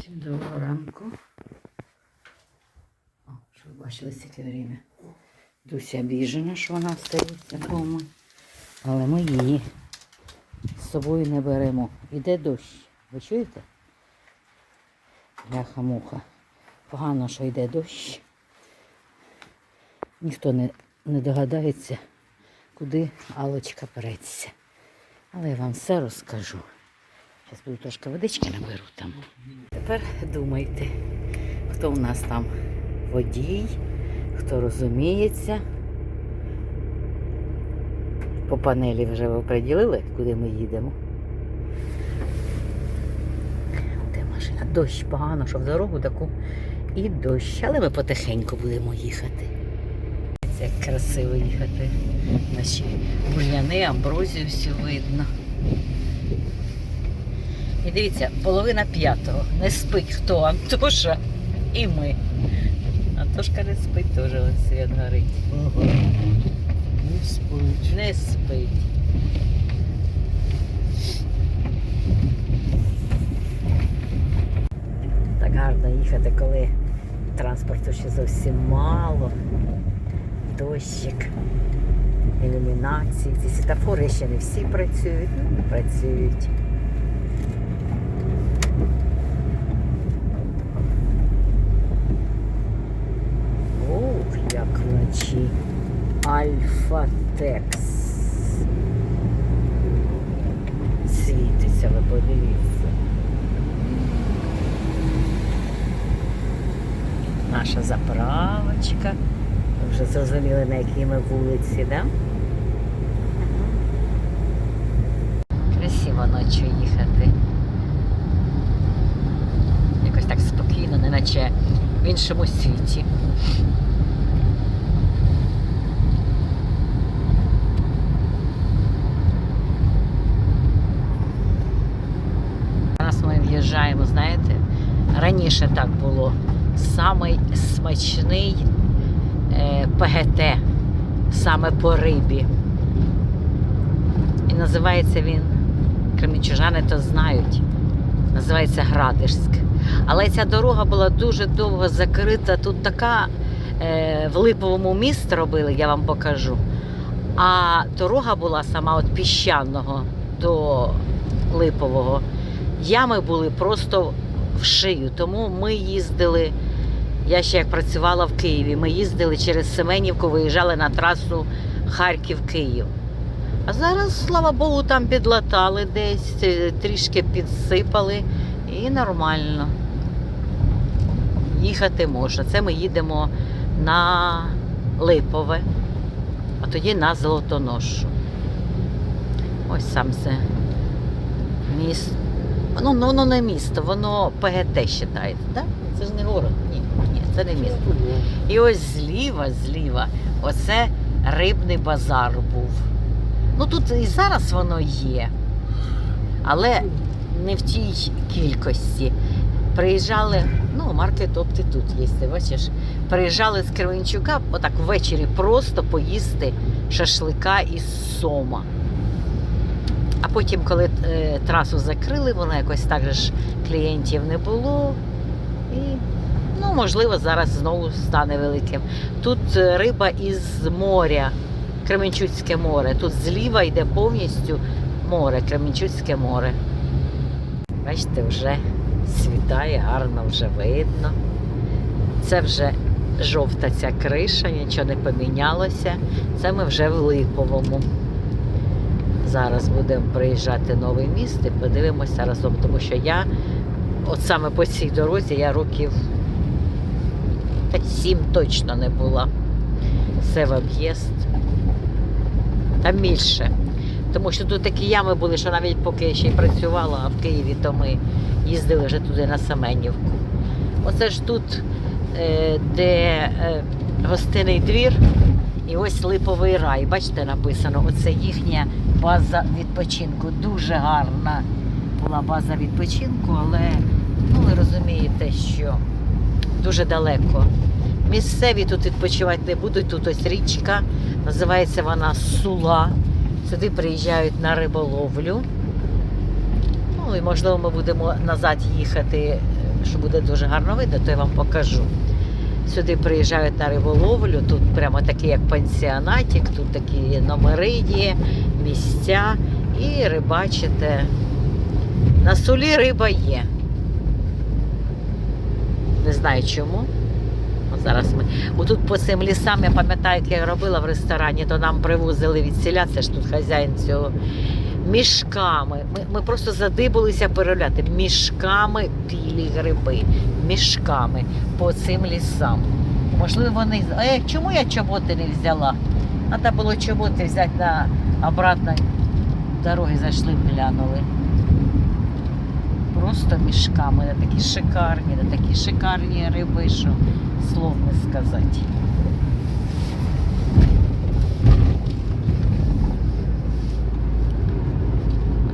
Всім доброго ранку. О, що ви бачили стільки время. Дуся обіжена, що вона остається вдома. Але ми її з собою не беремо. Іде дощ. Ви чуєте? Бляха-муха. Погано, що йде дощ. Ніхто не, не догадається, куди Алочка переться. Але я вам все розкажу. Зараз буду трошки водички наберу там. Тепер думайте, хто у нас там водій, хто розуміється. По панелі вже ви приділили, куди ми їдемо. Де машина? Дощ погано, що в дорогу таку і дощ. Але ми потихеньку будемо їхати. Це як красиво їхати. Наші бур'яни, амброзію всю видно. І дивіться, половина п'ятого. Не спить хто? Антоша і ми. Антошка не спить теж ось світ горить. Ага. Не спить. Не спить. Так гарно їхати, коли транспорту ще зовсім мало. Дощик, ілюмінації. Ці світофори ще не всі працюють, ну не працюють. Альфа Текс. Світиться, ви подивіться. Наша заправочка. Ви вже зрозуміли, на якій ми вулиці, да? Красиво ночі їхати. Якось так спокійно, неначе в іншому світі. Зараз ми в'їжджаємо, знаєте, раніше так було. Самий смачний е, ПГТ, саме по рибі. І називається він, кремічужани то знають, називається Градишськ. Але ця дорога була дуже довго закрита. Тут така е, в Липовому міст робили, я вам покажу. А дорога була сама від піщаного до Липового. Ями були просто в шию. Тому ми їздили. Я ще як працювала в Києві, ми їздили через Семенівку, виїжджали на трасу Харків-Київ. А зараз, слава Богу, там підлатали десь, е, трішки підсипали і нормально. Їхати можна. Це ми їдемо на Липове, а тоді на Золотоношу. Ось сам це місто. Ну, ну, воно не місто, воно ПГТ вважається, так? Це ж не город. Ні, ні, це не місто. І ось зліва, зліва, оце рибний базар був. Ну тут і зараз воно є, але не в тій кількості. Приїжджали, ну, маркет опти тут є, ти бачиш. Приїжджали з Кременчука отак ввечері просто поїсти шашлика із сома. А потім, коли е, трасу закрили, воно якось так ж клієнтів не було. І, ну, можливо, зараз знову стане великим. Тут е, риба із моря, Кременчуцьке море. Тут зліва йде повністю море, Кременчуцьке море. Бачите, вже світає, гарно вже видно. Це вже жовта ця криша, нічого не помінялося. Це ми вже в Липовому. Зараз будемо приїжджати новий міст і подивимося разом, тому що я, от саме по цій дорозі, я років та сім точно не була. Все в об'їзд. Там більше. Тому що тут такі ями були, що навіть поки я ще й працювала в Києві, то ми їздили вже туди на Семенівку. Оце ж тут, е, де е, гостиний двір, і ось липовий рай. Бачите, написано, оце їхня база відпочинку. Дуже гарна була база відпочинку, але ну, ви розумієте, що дуже далеко. Місцеві тут відпочивати не будуть. Тут ось річка, називається вона Сула. Сюди приїжджають на риболовлю. Ну і можливо ми будемо назад їхати що буде дуже гарно видно, то я вам покажу. Сюди приїжджають на риболовлю, тут прямо такий як пансіонатик, тут такі номери є, місця і рибачите. На солі риба є. Не знаю чому. Зараз ми. Отут по цим лісам, я пам'ятаю, як я робила в ресторані, то нам привозили від селя, це ж тут хазяїн цього. Мішками. Ми, ми просто задибалися переробляти. Мішками білі гриби. Мішками по цим лісам. Можливо, вони. Е, чому я чоботи не взяла? Треба було чоботи взяти на обратно дороги зайшли, глянули. Просто мішками, де такі шикарні, де такі шикарні риби, що слов не сказати.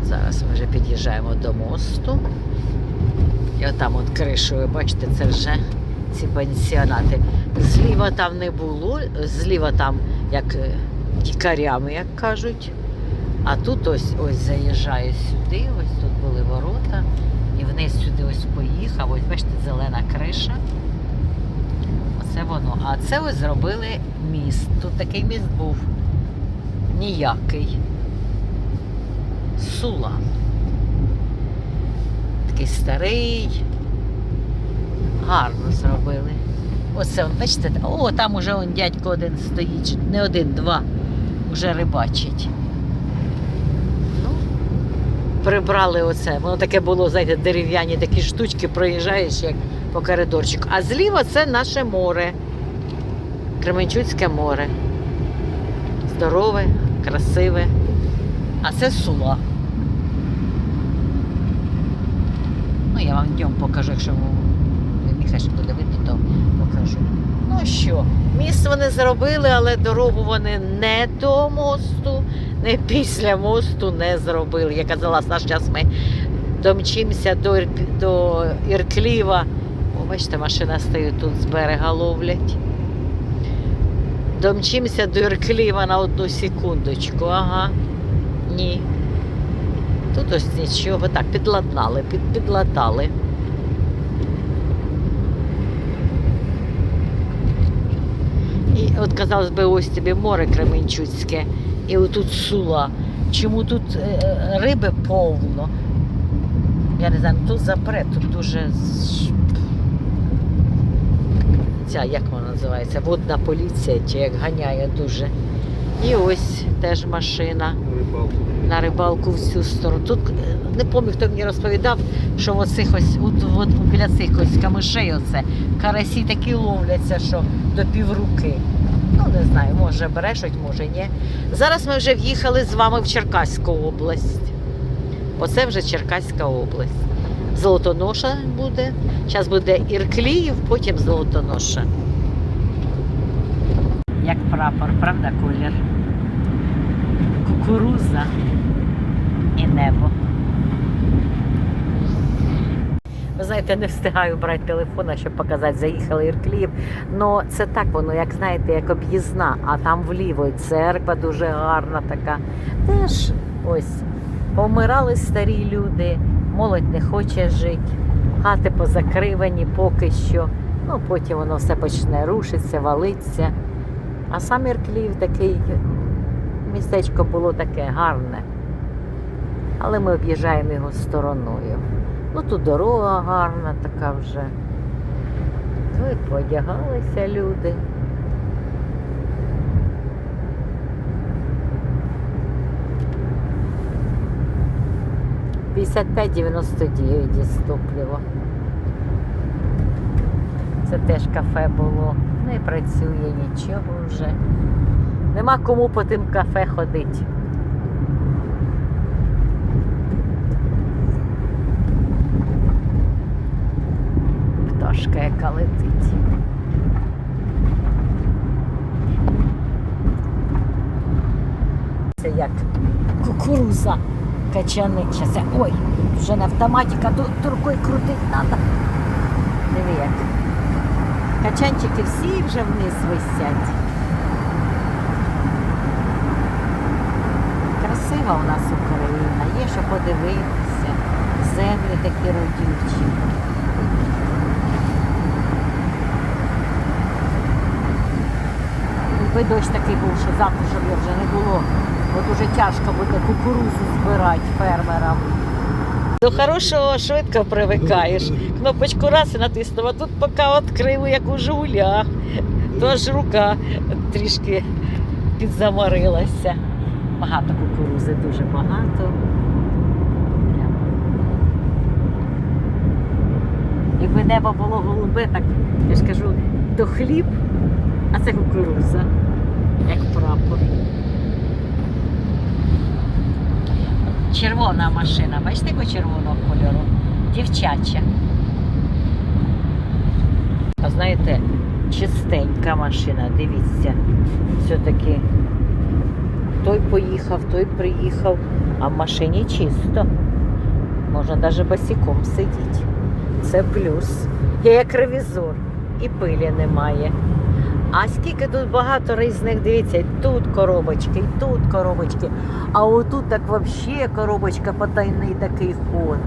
От Зараз ми вже під'їжджаємо до мосту. І отам от ви бачите, це вже ці пансіонати. Зліва там не було, зліва там як е, тікарями, як кажуть. А тут ось ось заїжджаю сюди, ось тут були ворота, і вниз сюди ось поїхав. Ось бачите, зелена криша. Оце воно. А це ось зробили міст. Тут такий міст був ніякий. Сула. Такий старий. Гарно зробили. Оце, бачите, о, там уже он дядько один стоїть. Не один, два. Вже рибачить. Ну, прибрали оце. Воно таке було, знаєте, дерев'яні такі штучки, проїжджаєш як по коридорчику. А зліва це наше море. Кременчуцьке море. Здорове, красиве. А це сула. Ну, я вам днем покажу, якщо Міхаш буде видно, то покажу. Ну що, міст вони зробили, але дорогу вони не до мосту, не після мосту не зробили. Я казала, Саш, зараз ми домчимося до, до Іркліва. О, бачите, машина стоїть тут з берега ловлять. Домчимося до Іркліва на одну секундочку. Ага. Ні. Тут ось нічого. Так, підладнали, під, підлатали. І от, казалось би, ось тобі море Кременчуцьке, і отут сула. Чому тут е, е, риби повно? Я не знаю, ну, тут запре, тут дуже ця, як вона називається, водна поліція, чи як ганяє дуже. І ось теж машина на рибалку в цю сторону. Тут е, не пам'ятаю, хто мені розповідав, що оцих ось, от, от біля цих ось камишей оце, карасі такі ловляться, що до півруки. Ну, не знаю, може брешуть, може ні. Зараз ми вже в'їхали з вами в Черкаську область. Оце вже Черкаська область. Золотоноша буде. Зараз буде Іркліїв, потім Золотоноша. Як прапор, правда, колір? Кукуруза і небо. Ви знаєте, не встигаю брати телефона, щоб показати, заїхали Ірклів. Ну це так воно, як знаєте, як об'їзна, а там вліво і церква дуже гарна така. Теж ось помирали старі люди, молодь не хоче жити, хати позакривані поки що. Ну потім воно все почне рушитися, валитися. А сам Ірклів такий містечко було таке гарне. Але ми об'їжджаємо його стороною. Ну тут дорога гарна така вже. Ну і подягалися люди. П'ятдесят п'ять дев'яносто. Це теж кафе було. Не працює нічого вже. Нема кому по тим кафе ходити. Пташка, яка летить. Це як кукуруза качани. Ой, вже на автоматіка, ту- рукою крутить треба. Як. Качанчики всі вже вниз висять. Красива у нас Україна, є що подивитися, землі такі родючі. Якби дощ такий був, що завтра щоб його вже не було. От уже тяжко буде кукурузу збирати фермерам. До хорошого швидко привикаєш. Кнопочку раз і натиснув, а тут поки відкрив, як у жуля, то аж рука трішки підзаморилася. Багато кукурузи, дуже багато. Якби небо було голубе, так я ж кажу, то хліб, а це кукуруза, як прапор. Червона машина, бачите, якого червоного кольору? Дівчача. А знаєте, чистенька машина, дивіться. Все-таки той поїхав, той приїхав, а в машині чисто. Можна навіть босиком сидіти. Це плюс. Я як ревізор. І пилі немає. А скільки тут багато різних, дивіться, тут коробочки, і тут коробочки. А отут так взагалі коробочка потайний такий ход.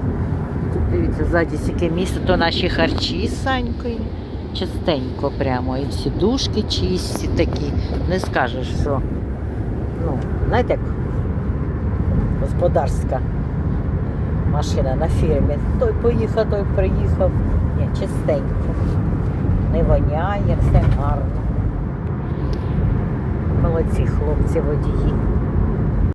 Тут дивіться, ззаді скільки місця, то наші харчі з Санькою. Чистенько прямо. І всі дужки чисті такі. Не скажеш, що. Ну, знаєте, як господарська машина на фірмі. Той поїхав, той приїхав. Ні, чистенько. Не воняє, все гарно. Молодці хлопці водії.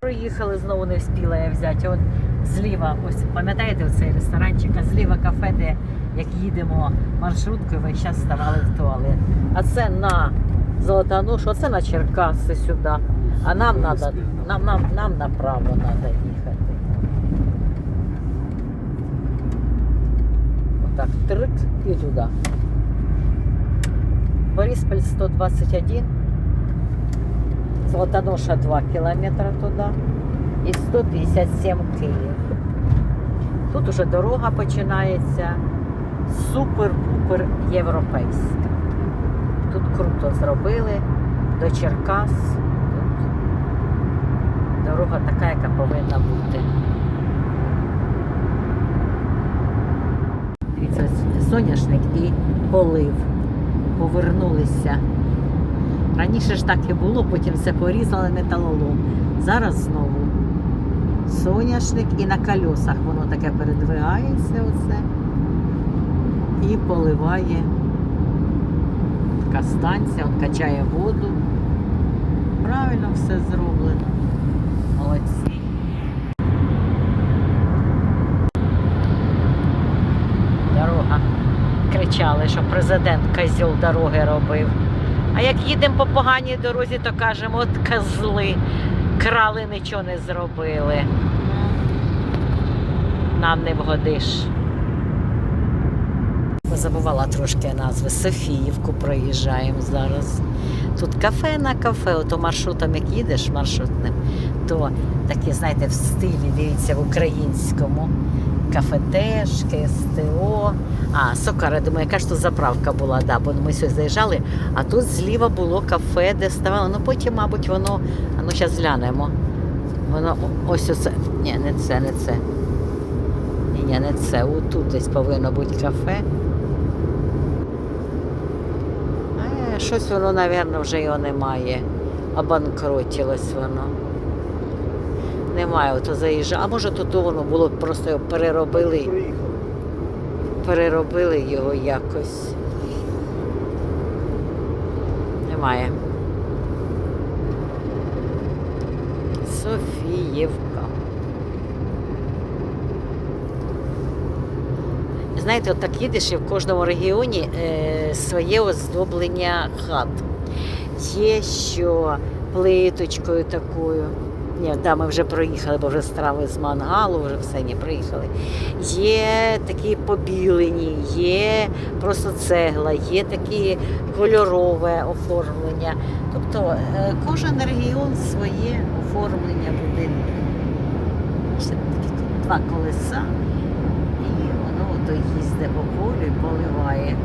Проїхали, знову не встигла я взяти. От зліва, ось пам'ятаєте оцей ресторанчик, а зліва кафе, де як їдемо маршруткою, весь час ставали в туалет. А це на Золотоношу, оце на Черкаси сюди. А нам надо, нам, нам, нам направо треба їхати. Отак, трик і туди. Борисполь 121, Золотоноша 2 кілометри туди і 157 Київ. Тут уже дорога починається супер-пупер європейська. Тут круто зробили до Черкас. Тут дорога така, яка повинна бути. Дивіться, соняшник і полив. Повернулися. Раніше ж так і було, потім все порізали металолом. Зараз знову соняшник і на колесах воно таке передвигається оце і поливає. Така станція, от качає воду. Правильно все зроблено. Молодці. Дорога. Кричали, що президент козьол дороги робив. А як їдемо по поганій дорозі, то кажемо, от козли. Крали, нічого не зробили. Нам не вгодиш. Забувала трошки назви. Софіївку проїжджаємо зараз. Тут кафе на кафе, ото маршрутом, як їдеш маршрутним, то такі, знаєте, в стилі, дивіться, в українському. Кафетешки, СТО. А, Сокара, думаю, яка ж тут заправка була, да, бо ми сюди заїжджали, а тут зліва було кафе, де ставали. Ну потім, мабуть, воно, а ну зараз глянемо. Воно ось оце. Ні, не це, не це. Ні, не це. Отут десь повинно бути кафе. Е, щось воно, мабуть, вже його немає. Обанкротилось воно. Немає, ото заїжджа. А може тут воно було, просто його переробили. Переробили його якось. Немає. Софіївка. Знаєте, от так їдеш і в кожному регіоні е, своє оздоблення хат. Є що плиточкою такою. Ні, да, ми вже проїхали, бо вже страви з мангалу, вже все ні, приїхали. Є такі побілені, є просто цегла, є такі кольорове оформлення. Тобто е, кожен регіон своє оформлення будинку. Ще такі два колеса, і воно ото їздить по полю і поливає.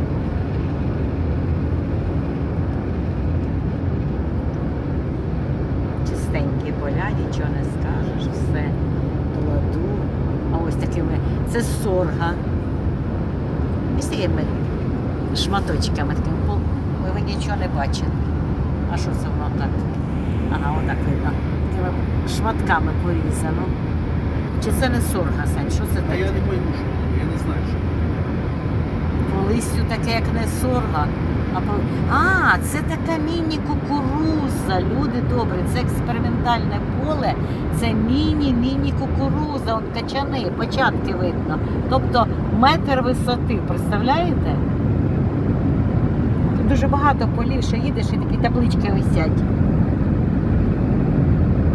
Поля, нічого не скажеш, все в ладу. А ось такими. Це сорга. І з такими шматочками такими. Бо ви нічого не бачите. А що це воно так? Ага, отак видно. Такими шматками порізано. Чи це не сорга, Сань? Що це А таке? я не пойму, що я не знаю, що. По листю таке, як не сорга. А, по... а, це така міні-кукуруза. Люди добрі, це експериментальне поле, це міні-міні кукуруза. От качани, початки видно. Тобто метр висоти, представляєте? Тут дуже багато полів, що їдеш і такі таблички висять.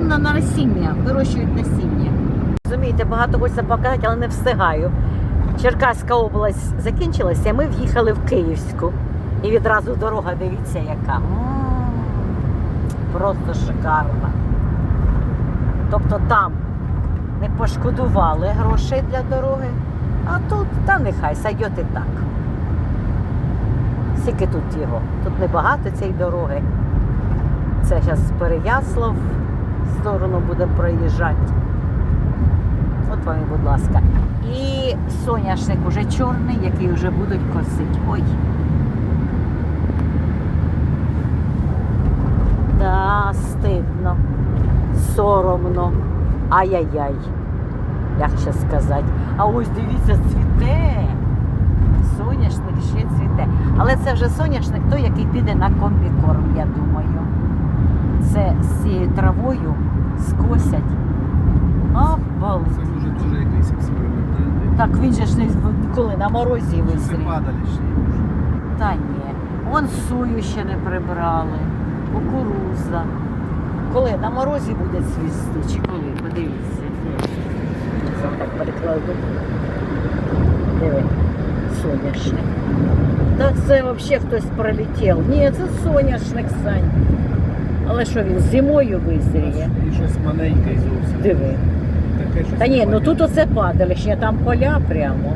На, на насіння, вирощують насіння. Розумієте, багато хочеться показати, але не встигаю. Черкаська область закінчилася, ми в'їхали в Київську. І відразу дорога, дивіться, яка. Просто шикарна. Тобто там не пошкодували грошей для дороги, а тут, та нехай, сайдет і так. Скільки тут його? Тут небагато цієї дороги. Це зараз Переяслав в сторону буде проїжджати. От вам, будь ласка. І соняшник уже чорний, який вже будуть косити. Ой. Да, стидно, соромно. Ай-яй-яй. Як ще сказати. А ось дивіться, цвіте. Соняшник ще цвіте. Але це вже соняшник той, який піде на комбікорм, я думаю. Це з цією травою скосять. Обалдеть. Це може теж якийсь експериментальний. Так він же ж не коли на морозі Це висрів. падалішні. Та ні. Вон сою ще не прибрали, кукуруза. Коли на морозі буде цвісти, чи коли? Подивіться. Це так перекладу. Диви, соняшник. Та це взагалі хтось пролетів. Ні, це соняшник, Сань. Але що він зимою визріє? І щось маленьке зовсім. Диви. Таке щось Та ні, ну тут оце падалище, там поля прямо.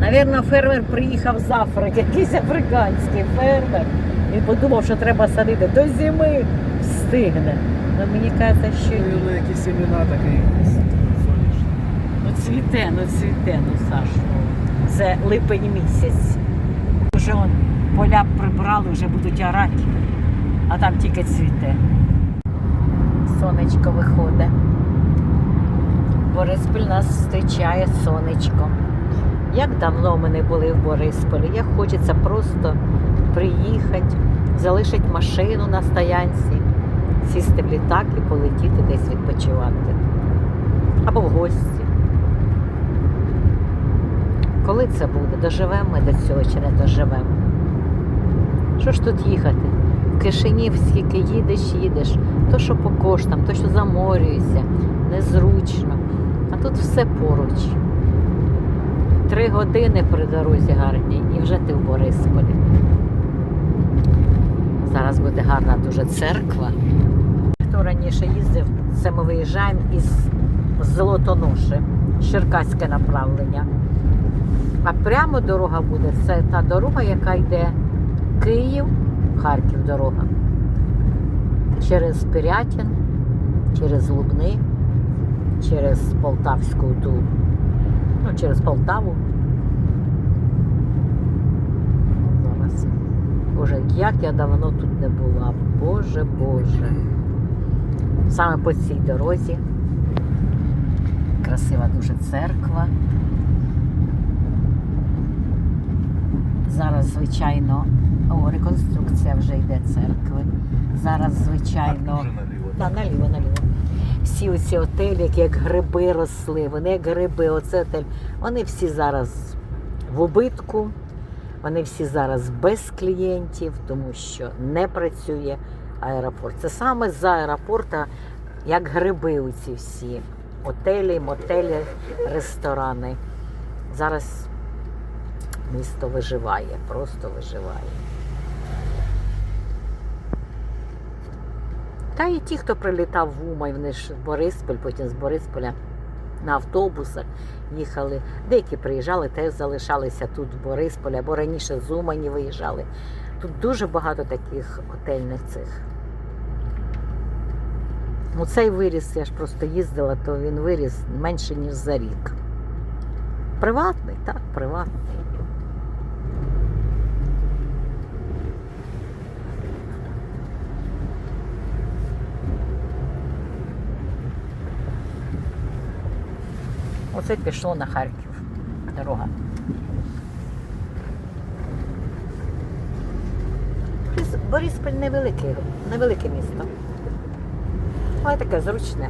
Навірно, фермер приїхав з Африки, якийсь африканський фермер. Він подумав, що треба садити до зими встигне. Ну мені кажеться, що ні. Ну, якісь семена таке якісь. Ну цвіте, ну цвіте, ну Саш. ну, Це липень місяць. Вже он поля прибрали, вже будуть орати, а там тільки цвіте. Сонечко виходить. Бориспіль нас зустрічає сонечком. Як давно ми не були в Борисполі, як хочеться просто приїхати, залишити машину на стоянці, сісти в літак і полетіти десь відпочивати. Або в гості. Коли це буде? Доживемо ми до цього чи не доживемо? Що ж тут їхати? В Кишинів скільки їдеш, їдеш, то що по коштам, то що заморюєшся, незручно. А тут все поруч. Три години при дорозі гарній і вже ти в Борисполі. Зараз буде гарна дуже церква. Хто раніше їздив, це ми виїжджаємо із Золотоноші, Черкаське направлення. А прямо дорога буде. Це та дорога, яка йде Київ, Харків дорога. Через Пирятин, через Лубни, через Полтавську ту, ну, через Полтаву. Зараз. Боже, як я давно тут не була. Боже, Боже. Саме по цій дорозі. Красива дуже церква. Зараз, звичайно, о, реконструкція вже йде церкви. Зараз, звичайно, Так, наліво. Да, наліво, наліво. Всі оці отелі, які як гриби росли, вони як гриби, оце отель, вони всі зараз в убитку, вони всі зараз без клієнтів, тому що не працює аеропорт. Це саме з аеропорта, як гриби оці всі. Отелі, мотелі, ресторани. Зараз місто виживає, просто виживає. Та і ті, хто прилітав в Умань, вони ж в Бориспіль, потім з Борисполя на автобусах їхали. Деякі приїжджали, теж залишалися тут в Борисполі, або раніше з Умані виїжджали. Тут дуже багато таких готельних цих. Ну, цей виріс, я ж просто їздила, то він виріс менше, ніж за рік. Приватний, так, приватний. Оце пішло на Харків. Дорога. Борис- Борисполь невелике, невелике місто. Але таке зручне.